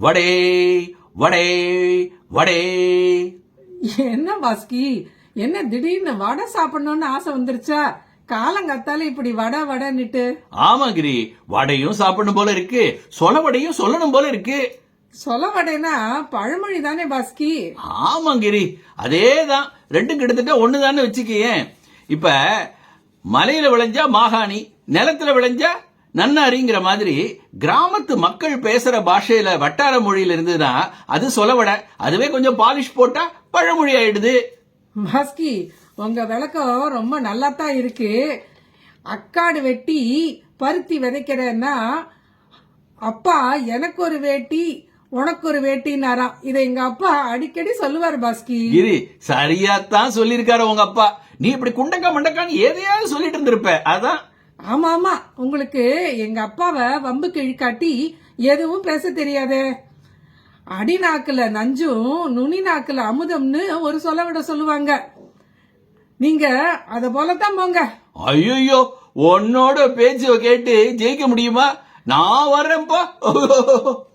வடே வடே வடே. என்ன பாஸ்கி? என்ன திடீர்னு வடை சாப்பிடணும்னு ஆசை வந்துருச்சா? காலங்கத்தால இப்படி வடை வடைன்னுட்டு. ஆமா கிரி வடையும் சாப்பிடணும் போல இருக்கு. சொல வடையும் சொல்லணும் போல இருக்கு. சொல வடைனா பழமொழி தானே பாஸ்கி? ஆமா கிரி அதேதான். ரெண்டும் கிட்டத்தட்ட ஒண்ணுதானே வச்சுக்கேன் இப்ப மலையில விளைஞ்சா மாகாணி நிலத்துல விளைஞ்சா நன்னாரிங்கிற மாதிரி கிராமத்து மக்கள் பேசுற பாஷையில வட்டார மொழியில இருந்ததுன்னா அது சொலவடை அதுவே கொஞ்சம் பாலிஷ் போட்டா பழமொழி ஆயிடுது. பாஸ்கி உங்க விளக்கம் ரொம்ப நல்லா தான் இருக்கு. அக்காடு வெட்டி பருத்தி விதைக்கிறேன்னா அப்பா எனக்கு ஒரு வேட்டி உனக்கு ஒரு வேட்டினாராம் இதை எங்க அப்பா அடிக்கடி சொல்லுவார் பாஸ்கி கிரி சரியாத்தான் சொல்லியிருக்காரு உங்க அப்பா. நீ இப்படி குண்டக்கா மண்டக்கான்னு எதையாவது சொல்லிட்டு இருந்திருப்ப. அதான் ஆமா ஆமா உங்களுக்கு எங்க அப்பாவை வம்புக்கு இழுக்காட்டி எதுவும் பேச தெரியாதே. அடி நாக்குல நஞ்சும் நுனி நாக்குல அமுதம்னு ஒரு சொல்ல விட சொல்லுவாங்க. நீங்க அத போலத்தான் போங்க. ஐயோ உன்னோட பேச்ச கேட்டு ஜெயிக்க முடியுமா? நான் வர்றேன்ப்பா.